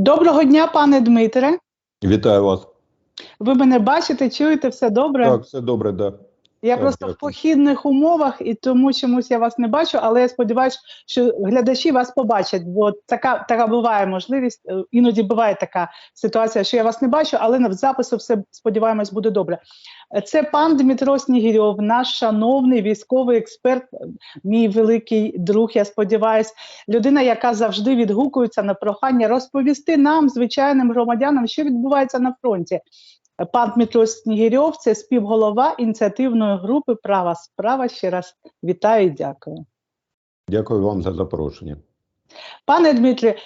Доброго дня, пане Дмитре. Вітаю вас. Ви мене бачите, чуєте, все добре? Так, все добре, да. Я так, просто в похідних умовах і тому чомусь я вас не бачу, але я сподіваюся, що глядачі вас побачать, бо така, така буває можливість. е, Іноді буває така ситуація, що я вас не бачу, але на запису все сподіваємось буде добре. Це пан Дмитро Снігірьов, наш шановний військовий експерт, е, мій великий друг. Я сподіваюся, людина, яка завжди відгукується на прохання розповісти нам, звичайним громадянам, що відбувається на фронті. Пан Дмитро Снігірьов, це співголова ініціативної групи Права справа. Ще раз вітаю і дякую. Дякую вам за запрошення. Пане Дмитрі,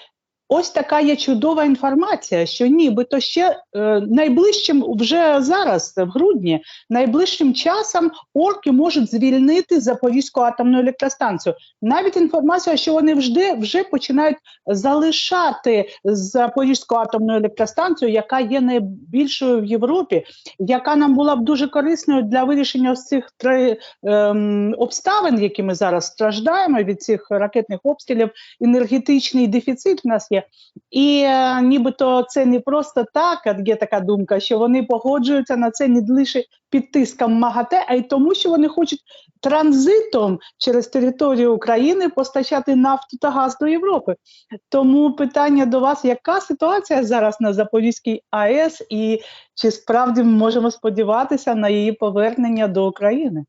ось така є чудова інформація, що нібито ще е, найближчим, вже зараз, в грудні, найближчим часом орки можуть звільнити Запорізьку атомну електростанцію. Навіть інформація, що вони вже, вже починають залишати Запорізьку атомну електростанцію, яка є найбільшою в Європі, яка нам була б дуже корисною для вирішення цих три ем, обставин, які ми зараз страждаємо від цих ракетних обстрілів енергетичний дефіцит в нас є. І е, нібито це не просто так, є така думка, що вони погоджуються на це не лише під тиском МАГАТЕ, а й тому, що вони хочуть транзитом через територію України постачати нафту та газ до Європи. Тому питання до вас: яка ситуація зараз на Запорізькій АЕС, і чи справді ми можемо сподіватися на її повернення до України?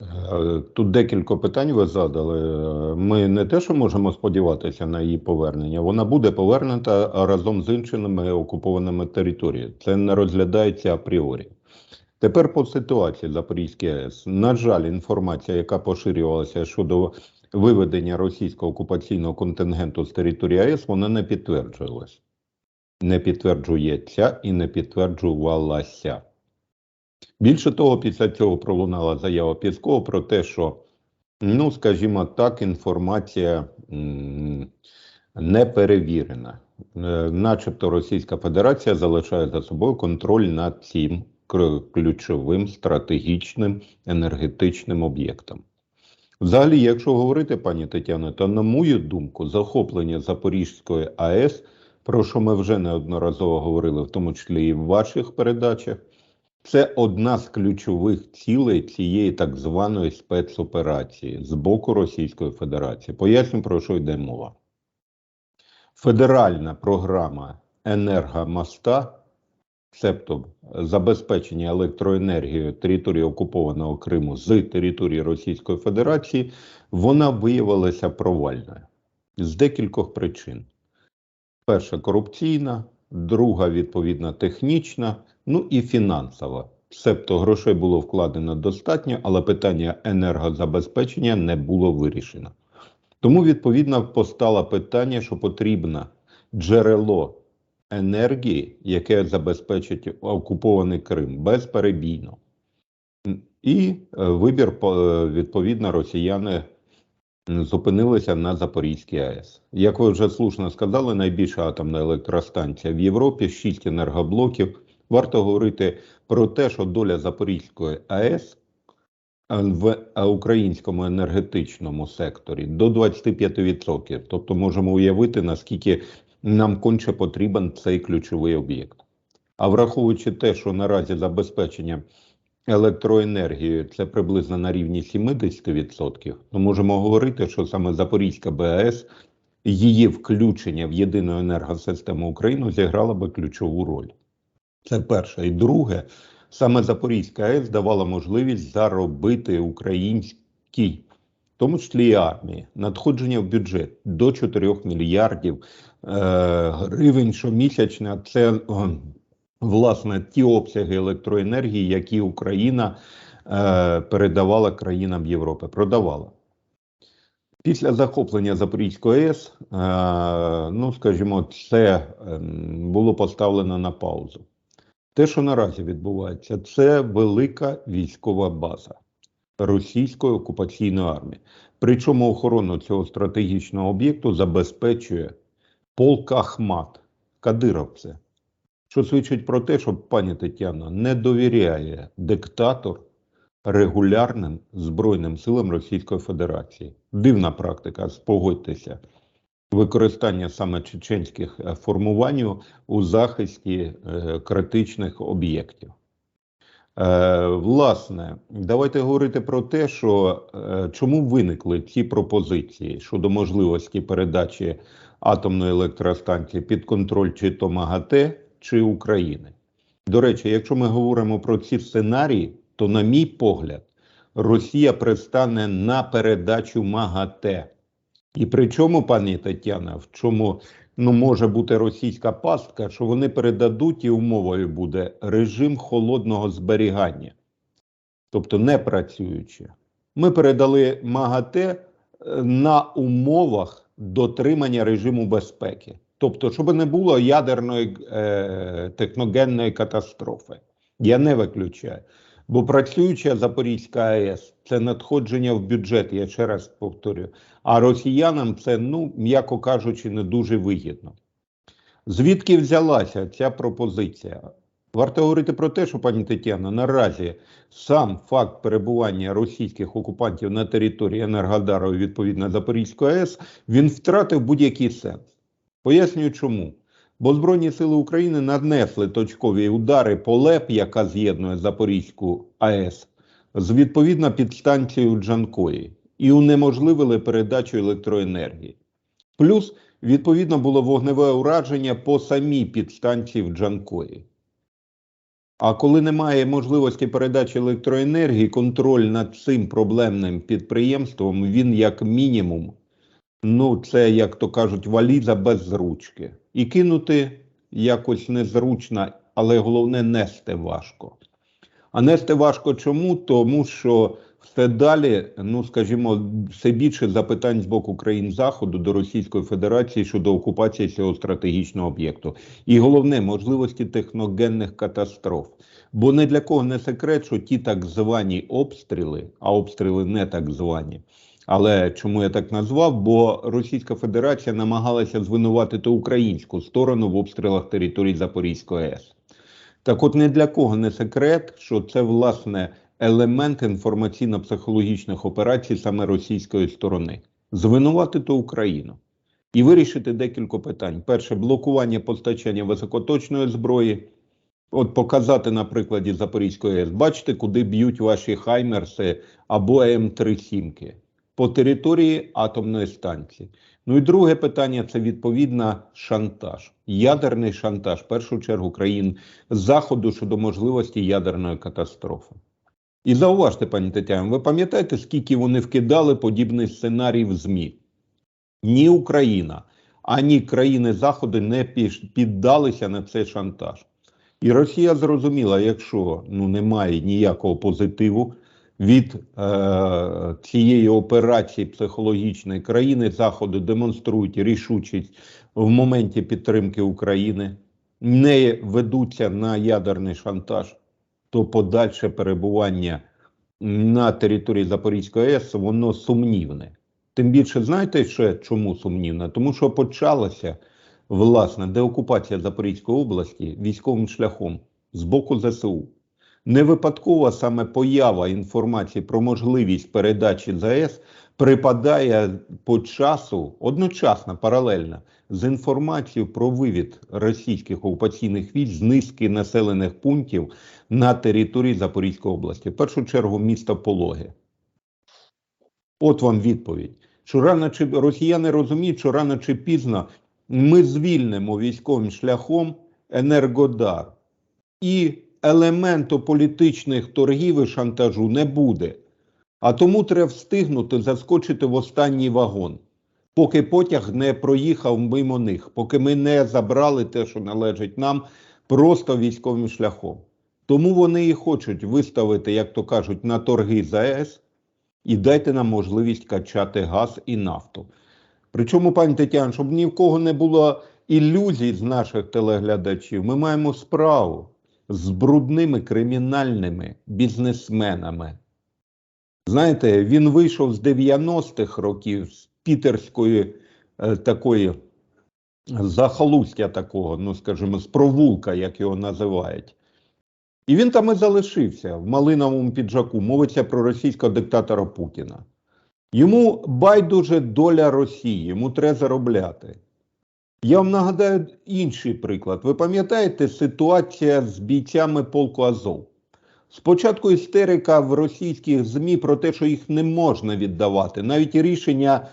Е, Тут декілька питань ви задали. Ми не те, що можемо сподіватися на її повернення, вона буде повернута разом з іншими окупованими територіями. Це не розглядається апріорі. Тепер по ситуації Запорізької АЕС. На жаль, інформація, яка поширювалася щодо виведення російського окупаційного контингенту з території АЕС, вона не підтверджувалась. Не підтверджується і не підтверджувалася. Більше того, після цього пролунала заява Піскова про те, що, ну, скажімо так, інформація не перевірена. Е, Начебто Російська Федерація залишає за собою контроль над цим ключовим стратегічним енергетичним об'єктом. Взагалі, якщо говорити, пані Тетяно, то на мою думку, захоплення Запорізької АЕС, про що ми вже неодноразово говорили, в тому числі і в ваших передачах, це одна з ключових цілей цієї так званої спецоперації з боку Російської Федерації. Поясню, про що йде мова. Федеральна програма енергомоста, цебто забезпечення електроенергією території окупованого Криму з території Російської Федерації, вона виявилася провальною з декількох причин. Перша корупційна, друга, відповідно, технічна, ну і фінансова. Себто грошей було вкладено достатньо, але питання енергозабезпечення не було вирішено. Тому, відповідно, постало питання, що потрібно джерело енергії, яке забезпечить окупований Крим безперебійно. І е, вибір, е, відповідно, росіяни зупинилися на Запорізькій АЕС. Як ви вже слушно сказали, найбільша атомна електростанція в Європі, 6 енергоблоків. Варто говорити про те, що доля Запорізької АЕС в українському енергетичному секторі до 25%. Тобто можемо уявити, наскільки нам конче потрібен цей ключовий об'єкт. А враховуючи те, що наразі забезпечення електроенергією це приблизно на рівні 70%, то можемо говорити, що саме Запорізька БАЕС, її включення в єдину енергосистему України зіграло би ключову роль. Це перше. І друге, саме Запорізька АЕС давала можливість заробити українській, в тому числі і армії, надходження в бюджет до 4 мільярдів е, гривень щомісячно. Це е, власне ті обсяги електроенергії, які Україна е, передавала країнам Європи, продавала. Після захоплення Запорізької АЕС, е, ну скажімо, це ем, було поставлено на паузу. Те, що наразі відбувається, це велика військова база російської окупаційної армії. Причому охорону цього стратегічного об'єкту забезпечує полк Ахмат, кадировце, що свідчить про те, що пані Тетяна не довіряє диктатор регулярним Збройним силам Російської Федерації. Дивна практика, спогодьтеся. Використання саме чеченських е, формувань у захисті е, критичних об'єктів. Е, власне, давайте говорити про те, що чому виникли ці пропозиції щодо можливості передачі атомної електростанції під контроль чи то МАГАТЕ, чи України. До речі, якщо ми говоримо про ці сценарії, то, на мій погляд, Росія пристане на передачу МАГАТЕ. І при чому, пані Тетяна, в чому ну, може бути російська пастка, що вони передадуть і умовою буде режим холодного зберігання, тобто не працюючи. Ми передали МАГАТЕ е, на умовах дотримання режиму безпеки. Тобто, щоб не було ядерної е, техногенної катастрофи. Я не виключаю. Бо працююча Запорізька АЕС це надходження в бюджет, я ще раз повторюю. А росіянам це, ну, м'яко кажучи, не дуже вигідно. Звідки взялася ця пропозиція? Варто говорити про те, що пані Тетяна, наразі сам факт перебування російських окупантів на території Енергодару відповідно Запорізької АЕС він втратив будь-який сенс. Пояснюю чому. Бо Збройні сили України нанесли точкові удари по ЛЕП, яка з'єднує Запорізьку АЕС, з відповідно підстанцією Джанкої і унеможливили передачу електроенергії. Плюс, відповідно, було вогневе ураження по самій підстанції в Джанкої. А коли немає можливості передачі електроенергії, контроль над цим проблемним підприємством, він як мінімум, ну, це, як то кажуть, валіза без ручки. І кинути якось незручно, але головне нести важко. А нести важко чому? Тому що все далі, ну скажімо, все більше запитань з боку країн Заходу до Російської Федерації щодо окупації цього стратегічного об'єкту. І головне можливості техногенних катастроф. Бо не для кого не секрет, що ті так звані обстріли, а обстріли не так звані. Але чому я так назвав? Бо Російська Федерація намагалася звинуватити українську сторону в обстрілах території Запорізької АЕС. Так от не для кого не секрет, що це власне елемент інформаційно-психологічних операцій саме російської сторони. Звинуватити Україну і вирішити декілька питань. Перше блокування постачання високоточної зброї. От показати на прикладі Запорізької АЕС. Бачите, куди б'ють ваші хаймерси або М3 сімки по території атомної станції. Ну і друге питання це відповідно шантаж, ядерний шантаж, в першу чергу країн Заходу щодо можливості ядерної катастрофи. І зауважте, пані Тетяно, ви пам'ятаєте, скільки вони вкидали подібний сценарій в ЗМІ? Ні Україна, ані країни Заходу не піддалися на цей шантаж. І Росія зрозуміла, якщо ну, немає ніякого позитиву від е, цієї операції психологічної країни Заходу демонструють рішучість в моменті підтримки України, не ведуться на ядерний шантаж, то подальше перебування на території Запорізької АЕС воно сумнівне. Тим більше, знаєте ще чому сумнівне? Тому що почалася власне деокупація Запорізької області військовим шляхом з боку ЗСУ. Не випадково саме поява інформації про можливість передачі ЗАЕС припадає по часу одночасно, паралельно з інформацією про вивід російських окупаційних військ з низки населених пунктів на території Запорізької області. В першу чергу місто Пологи. От вам відповідь. Що рано чи росіяни розуміють, що рано чи пізно ми звільнимо військовим шляхом енергодар і елементу політичних торгів і шантажу не буде. А тому треба встигнути заскочити в останній вагон, поки потяг не проїхав мимо них, поки ми не забрали те, що належить нам, просто військовим шляхом. Тому вони і хочуть виставити, як то кажуть, на торги ЗАЕС і дайте нам можливість качати газ і нафту. Причому, пані Тетяна, щоб ні в кого не було ілюзій з наших телеглядачів, ми маємо справу з брудними кримінальними бізнесменами. Знаєте, він вийшов з 90-х років з пітерської е, такої захолустя такого, ну скажімо, з провулка, як його називають. І він там і залишився в малиновому піджаку. Мовиться про російського диктатора Путіна. Йому байдуже доля Росії, йому треба заробляти. Я вам нагадаю інший приклад. Ви пам'ятаєте ситуація з бійцями полку Азов? Спочатку істерика в російських ЗМІ про те, що їх не можна віддавати, навіть рішення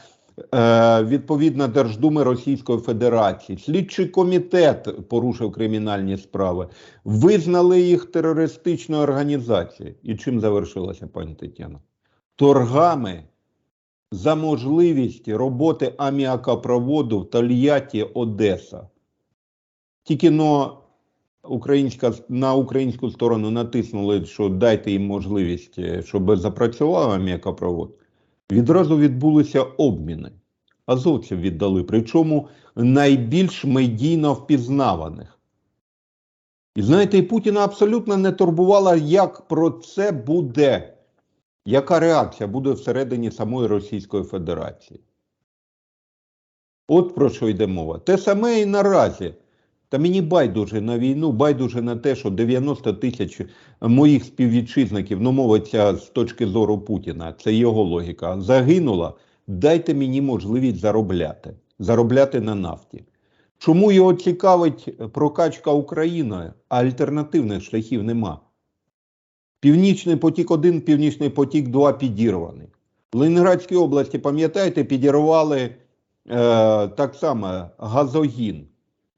е, відповідно Держдуми Російської Федерації. Слідчий комітет порушив кримінальні справи, визнали їх терористичною організацією. І чим завершилося, пані Тетяно? Торгами за можливість роботи аміакопроводу в Тольятті, Одеса. Тільки но українська, на українську сторону натиснули, що дайте їм можливість, е, щоб запрацював аміакопровод. Відразу відбулися обміни. Азовців віддали, причому найбільш медійно впізнаваних. І знаєте, і Путіна абсолютно не турбувала, як про це буде яка реакція буде всередині самої Російської Федерації? От про що йде мова. Те саме і наразі. Та мені байдуже на війну, байдуже на те, що 90 тисяч моїх співвітчизників, ну мовиться з точки зору Путіна, це його логіка. Загинула. Дайте мені можливість заробляти, заробляти на нафті. Чому його цікавить прокачка Україною, а альтернативних шляхів нема? Північний потік 1, Північний потік 2 підірваний. В Ленінградській області, пам'ятаєте, підірвали е, так само газогін.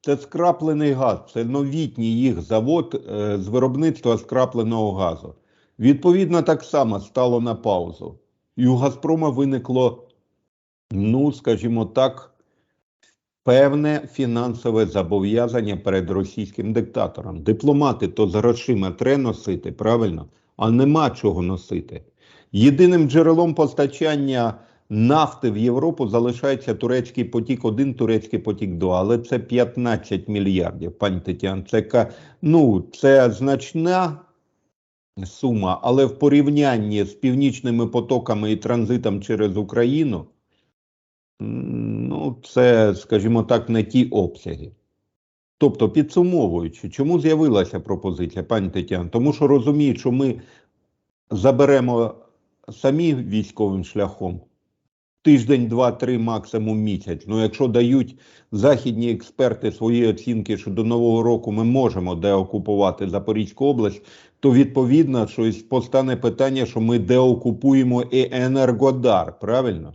Це скраплений газ, це новітній їх завод е, з виробництва скрапленого газу. Відповідно, так само стало на паузу. І у Газпрома виникло, ну, скажімо так, певне фінансове зобов'язання перед російським диктатором. Дипломати то з грошима треба носити, правильно, а нема чого носити. Єдиним джерелом постачання нафти в Європу залишається турецький потік 1, турецький потік 2, але це 15 мільярдів, пані Тетян. Це, ну, це значна сума, але в порівнянні з північними потоками і транзитом через Україну. Ну, це, скажімо так, не ті обсяги. Тобто, підсумовуючи, чому з'явилася пропозиція, пані Тетяна? Тому що розуміють, що ми заберемо самі військовим шляхом тиждень, два, три, максимум місяць. Ну, якщо дають західні експерти свої оцінки, що до Нового року ми можемо деокупувати Запорізьку область, то відповідно щось постане питання, що ми деокупуємо і Енергодар, правильно?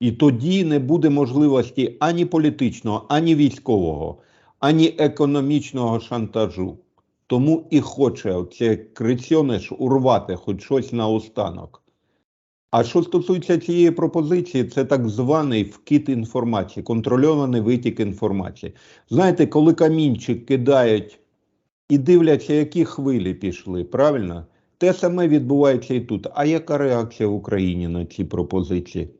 І тоді не буде можливості ані політичного, ані військового, ані економічного шантажу. Тому і хоче оце Крицьониш урвати хоч щось наостанок. А що стосується цієї пропозиції, це так званий вкид інформації, контрольований витік інформації. Знаєте, коли камінчик кидають і дивляться, які хвилі пішли, правильно? Те саме відбувається і тут. А яка реакція в Україні на ці пропозиції?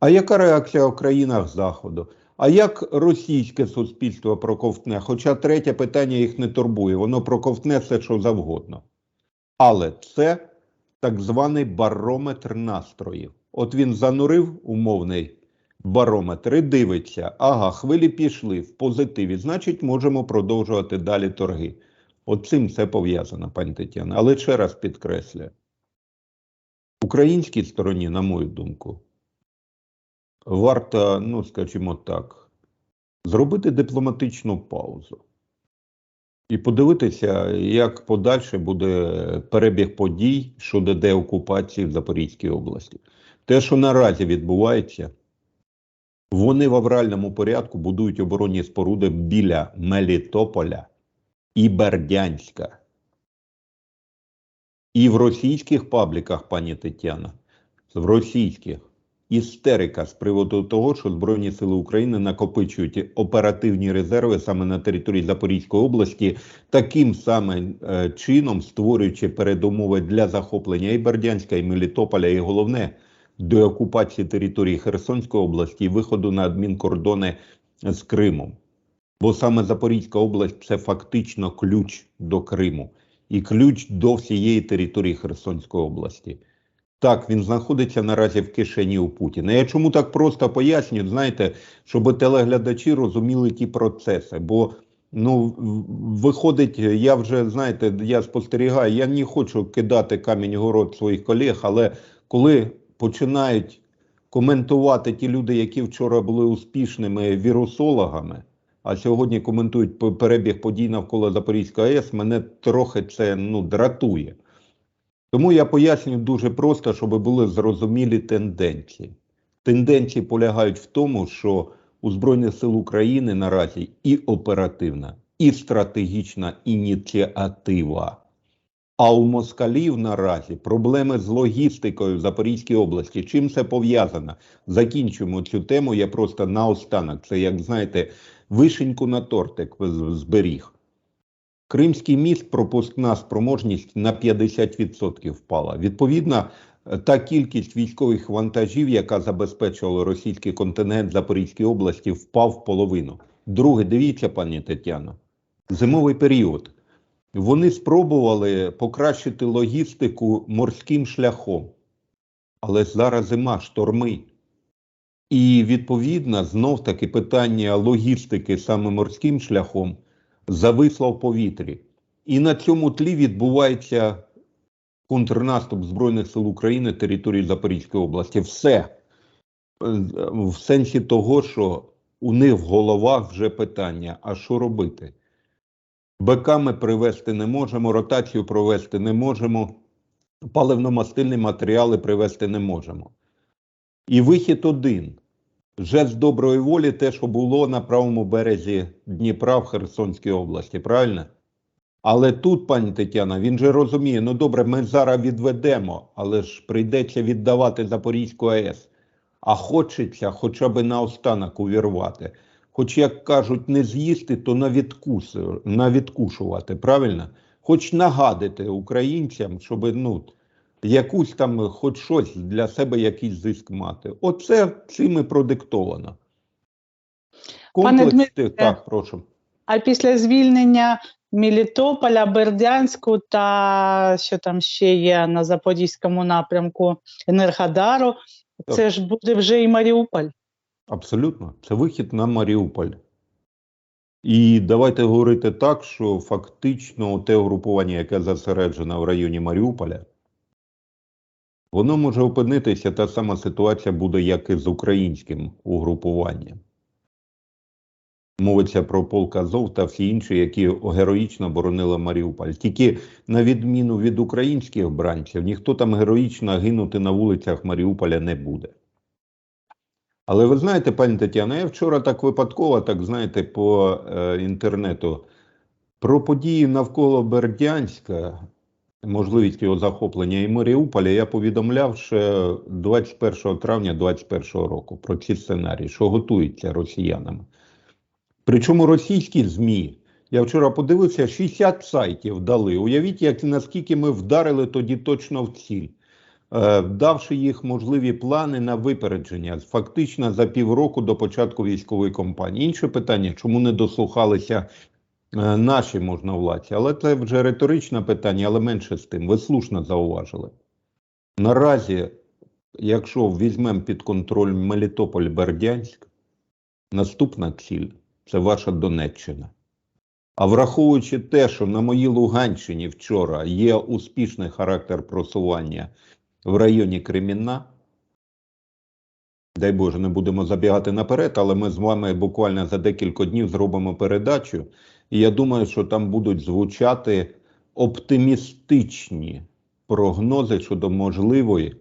А яка реакція в країнах Заходу? А як російське суспільство проковтне? Хоча третє питання їх не турбує, воно проковтне все, що завгодно. Але це так званий барометр настроїв. От він занурив умовний барометр і дивиться, ага, хвилі пішли в позитиві, значить, можемо продовжувати далі торги. От цим це пов'язано, пані Тетяна. Але ще раз підкреслюю: українській стороні, на мою думку, варто, ну скажімо так, зробити дипломатичну паузу і подивитися, як подальше буде перебіг подій щодо деокупації в Запорізькій області. Те, що наразі відбувається, вони в авральному порядку будують оборонні споруди біля Мелітополя і Бердянська. І в російських пабліках, пані Тетяна, в російських істерика з приводу того, що Збройні Сили України накопичують оперативні резерви саме на території Запорізької області, таким самим е, чином створюючи передумови для захоплення і Бердянська, і Мелітополя, і головне деокупації території Херсонської області і виходу на адмінкордони з Кримом. Бо саме Запорізька область це фактично ключ до Криму і ключ до всієї території Херсонської області. Так, він знаходиться наразі в кишені у Путіна. Я чому так просто пояснюю, знаєте, щоб телеглядачі розуміли ті процеси. Бо ну виходить, я вже знаєте, я спостерігаю, я не хочу кидати камінь город своїх колег, але коли починають коментувати ті люди, які вчора були успішними вірусологами, а сьогодні коментують перебіг подій навколо Запорізької АЕС, мене трохи це ну, дратує. Тому я пояснюю дуже просто, щоб були зрозумілі тенденції. Тенденції полягають в тому, що у Збройних сил України наразі і оперативна, і стратегічна ініціатива. А у москалів наразі проблеми з логістикою в Запорізькій області. Чим це пов'язано? Закінчуємо цю тему. Я просто наостанок. Це, як знаєте, вишеньку на тортик зберіг. Кримський міст пропускна спроможність на 50% впала. Відповідно, е, та кількість військових вантажів, яка забезпечувала російський континент Запорізькій області, впав в половину. Друге, дивіться, пані Тетяно, зимовий період. Вони спробували покращити логістику морським шляхом, але зараз зима, шторми. І відповідно, знов таки питання логістики саме морським шляхом зависло в повітрі. І на цьому тлі відбувається контрнаступ Збройних сил України території Запорізької області. Все Е, в сенсі того, що у них в головах вже питання: а що робити? БК ми привезти не можемо, ротацію провести не можемо, паливно-мастильні матеріали привезти не можемо. І вихід один. Жест доброї волі, те, що було на правому березі Дніпра в Херсонській області, правильно? Але тут, пані Тетяна, він же розуміє, ну добре, ми зараз відведемо, але ж прийдеться віддавати Запорізьку АЕС. А хочеться хоча б наостанок увірвати. Хоч, як кажуть, не з'їсти, то на, відкус, на відкушувати, правильно? Хоч нагадати українцям, щоб ну, якусь там, хоч щось для себе якийсь зиск мати. Оце цим і продиктовано. Пане Дмитре, так, прошу. А після звільнення Мелітополя, Бердянську та що там ще є на Запорізькому напрямку Енергодару, Так. це ж буде вже і Маріуполь. Абсолютно. Це вихід на Маріуполь. І давайте говорити так, що фактично те угрупування, яке зосереджено в районі Маріуполя, воно може опинитися, та сама ситуація буде, як і з українським угрупуванням. Мовиться про полк Азов та всі інші, які героїчно боронили Маріуполь. Тільки на відміну від українських бранців, ніхто там героїчно гинути на вулицях Маріуполя не буде. Але ви знаєте, пані Тетяно, я вчора так випадково, так знаєте, по е, інтернету про події навколо Бердянська, можливість його захоплення і Маріуполя, я повідомляв ще 21 травня 2021 року про ці сценарії, що готуються росіянами. Причому російські ЗМІ, я вчора подивився, 60 сайтів дали. Уявіть, як наскільки ми вдарили тоді точно в ціль е, давши їх можливі плани на випередження, фактично за півроку до початку військової кампанії. Інше питання, чому не дослухалися наші можновладці? Але це вже риторичне питання, але менше з тим. Ви слушно зауважили. Наразі, якщо візьмемо під контроль Мелітополь Бердянськ, наступна ціль це ваша Донеччина. А враховуючи те, що на моїй Луганщині вчора є успішний характер просування в районі Кремінна. Дай Боже, не будемо забігати наперед, але ми з вами буквально за декілька днів зробимо передачу. І я думаю, що там будуть звучати оптимістичні прогнози щодо можливої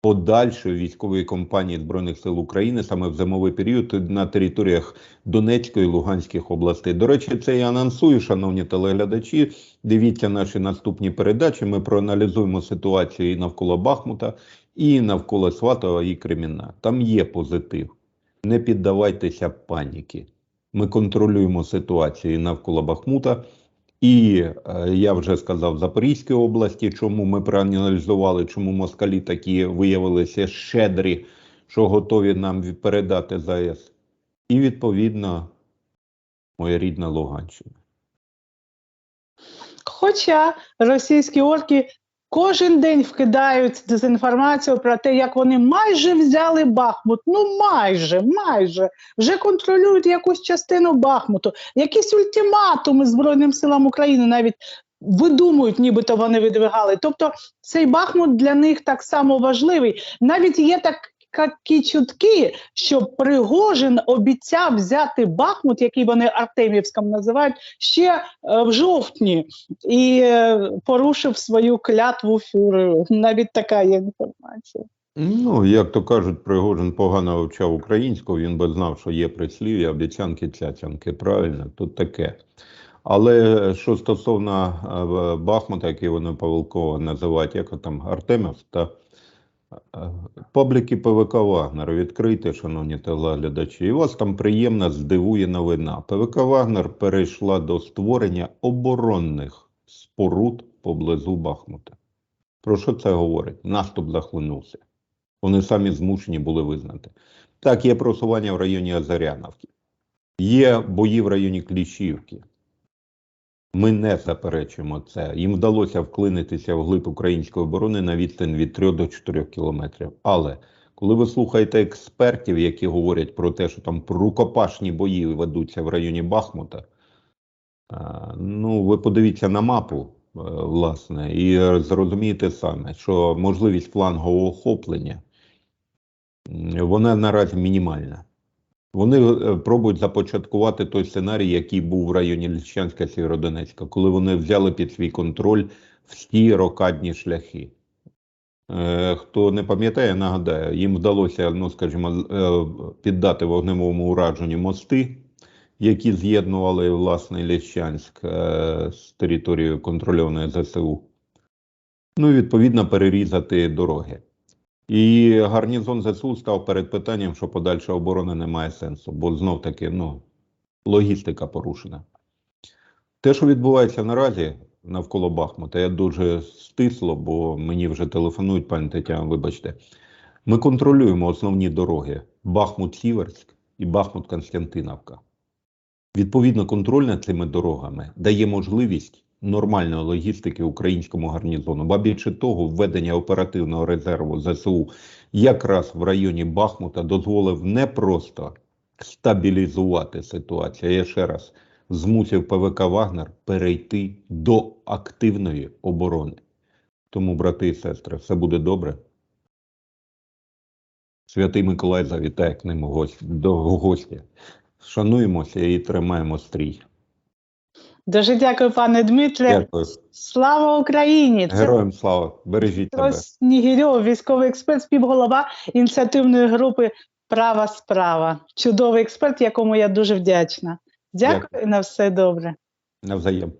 подальшої військової кампанії Збройних сил України саме в зимовий період на територіях Донецької і Луганських областей. До речі, це я анонсую, шановні телеглядачі. Дивіться наші наступні передачі. Ми проаналізуємо ситуацію і навколо Бахмута, і навколо Сватова і Кремінна. Там є позитив. Не піддавайтеся паніки. Ми контролюємо ситуацію навколо Бахмута. І е, я вже сказав Запорізькій області, чому ми проаналізували, чому москалі такі виявилися щедрі, що готові нам передати ЗАЕС. І відповідно моя рідна Луганщина. Хоча російські орки кожен день вкидають дезінформацію про те, як вони майже взяли Бахмут. Ну майже, майже вже контролюють якусь частину Бахмуту. Якісь ультиматуми Збройним силам України навіть видумують, нібито вони видвигали. Тобто цей Бахмут для них так само важливий. Навіть є так. Такі чутки, що Пригожин обіцяв взяти Бахмут, який вони Артемівським називають, ще е, в жовтні, і е, порушив свою клятву фюреру. Навіть така є інформація. Ну, як то кажуть, Пригожин погано вивчав українську, він би знав, що є прислів'я, обіцянки, цяцянки. Правильно, тут таке. Але що стосовно е, Бахмута, який вони Павелкова називають, як там Артемів, та е, пабліки ПВК Вагнер відкрийте, шановні телеглядачі, і вас там приємно здивує новина. ПВК Вагнер перейшла до створення оборонних споруд поблизу Бахмута. Про що це говорить? Наступ захлинувся. Вони самі змушені були визнати. Так, є просування в районі Азаряновки, є бої в районі Кліщівки. Ми не заперечуємо це. Їм вдалося вклинитися в глиб української оборони на відстань від 3 до 4 кілометрів. Але коли ви слухаєте експертів, які говорять про те, що там рукопашні бої ведуться в районі Бахмута, е, ну ви подивіться на мапу, е, власне, і зрозумієте саме, що можливість флангового охоплення вона наразі мінімальна. Вони е, пробують започаткувати той сценарій, який був в районі Ліщанська Сєвєродонецька, коли вони взяли під свій контроль всі рокадні шляхи. Е, Хто не пам'ятає, нагадаю, їм вдалося, ну скажімо, е, піддати вогневому ураженню мости, які з'єднували власне Ліщанськ з територією контрольованої ЗСУ. Ну і відповідно перерізати дороги. І гарнізон ЗСУ став перед питанням, що подальша оборона не має сенсу, бо знов таки ну, логістика порушена. Те, що відбувається наразі навколо Бахмута, я дуже стисло, бо мені вже телефонують, пані Тетяна, вибачте. Ми контролюємо основні дороги Бахмут-Сіверськ і Бахмут-Константиновка. Відповідно, контроль над цими дорогами дає можливість нормальної логістики українському гарнізону. Ба більше того, введення оперативного резерву ЗСУ якраз в районі Бахмута дозволив не просто стабілізувати ситуацію, я ще раз змусив ПВК Вагнер перейти до активної оборони. Тому, брати і сестри, все буде добре. Святий Миколай завітає к ним до гості. Шануємося і тримаємо стрій. Дуже дякую, пане Дмитре. Дякую. Слава Україні! Це Героям слава! Бережіть себе. Снігірьов, військовий експерт, співголова ініціативної групи Права справа. Чудовий експерт, якому я дуже вдячна. Дякую Дякую. і на все добре. Навзаєм.